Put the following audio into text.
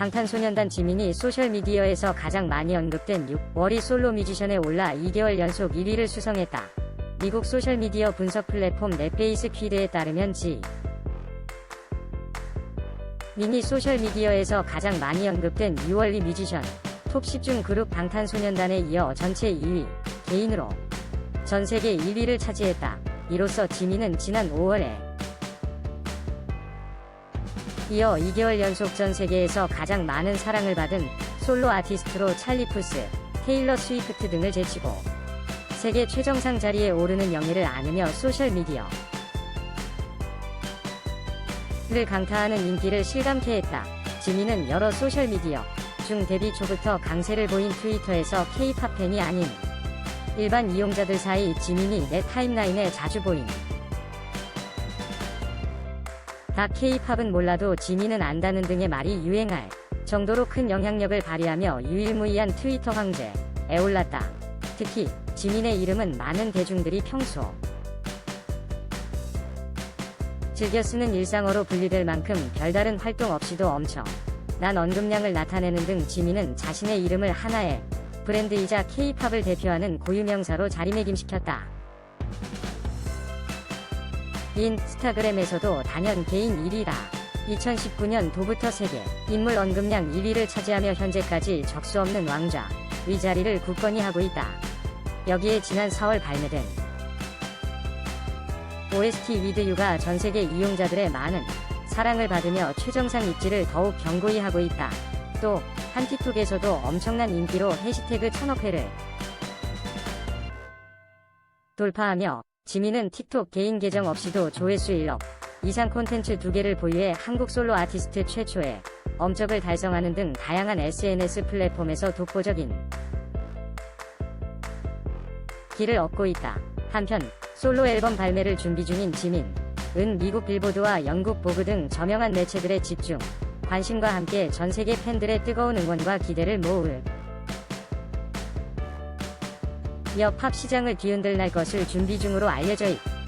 방탄소년단 지민이 소셜미디어에서 가장 많이 언급된 6월이 솔로 뮤지션에 올라 2개월 연속 1위를 수성했다. 미국 소셜미디어 분석 플랫폼 넷베이스 퀴드에 따르면 지 민이 소셜미디어에서 가장 많이 언급된 6월리 뮤지션 톱 10 중 그룹 방탄소년단에 이어 전체 2위 개인으로 전 세계 1위를 차지했다. 이로써 지민은 지난 5월에 이어 2개월 연속 전 세계에서 가장 많은 사랑을 받은 솔로 아티스트로 찰리 푸스, 테일러 스위프트 등을 제치고 세계 최정상 자리에 오르는 영예를 안으며 소셜미디어 를 강타하는 인기를 실감케 했다. 지민은 여러 소셜미디어 중 데뷔 초부터 강세를 보인 트위터에서 K-팝 팬이 아닌 일반 이용자들 사이 지민이 내 타임라인에 자주 보인 다 K-팝은 몰라도 지민은 안다는 등의 말이 유행할 정도로 큰 영향력을 발휘하며 유일무이한 트위터 황제에 올랐다. 특히 지민의 이름은 많은 대중들이 평소 즐겨 쓰는 일상어로 분리될 만큼 별다른 활동 없이도 엄청 난 언급량을 나타내는 등 지민은 자신의 이름을 하나의 브랜드이자 K-팝을 대표하는 고유명사로 자리매김시켰다. 인스타그램에서도 단연 개인 1위다. 2019년 도부터 세계 인물 언급량 1위를 차지하며 현재까지 적수 없는 왕좌 위 자리를 굳건히 하고 있다. 여기에 지난 4월 발매된 OST 위드 유가 전 세계 이용자들의 많은 사랑을 받으며 최정상 입지를 더욱 견고히 하고 있다. 또, 한 틱톡에서도 엄청난 인기로 해시태그 천억 회를 돌파하며 지민은 틱톡 개인 계정 없이도 조회수 1억 이상 콘텐츠 2개를 보유해 한국 솔로 아티스트 최초의 엄적을 달성하는 등 다양한 SNS 플랫폼에서 독보적인 길을 얻고 있다. 한편 솔로 앨범 발매를 준비 중인 지민, 은 미국 빌보드와 영국 보그 등 저명한 매체들의 집중, 관심과 함께 전 세계 팬들의 뜨거운 응원과 기대를 모을 이어 팝 시장을 뒤흔들 날 것을 준비 중으로 알려져 있다.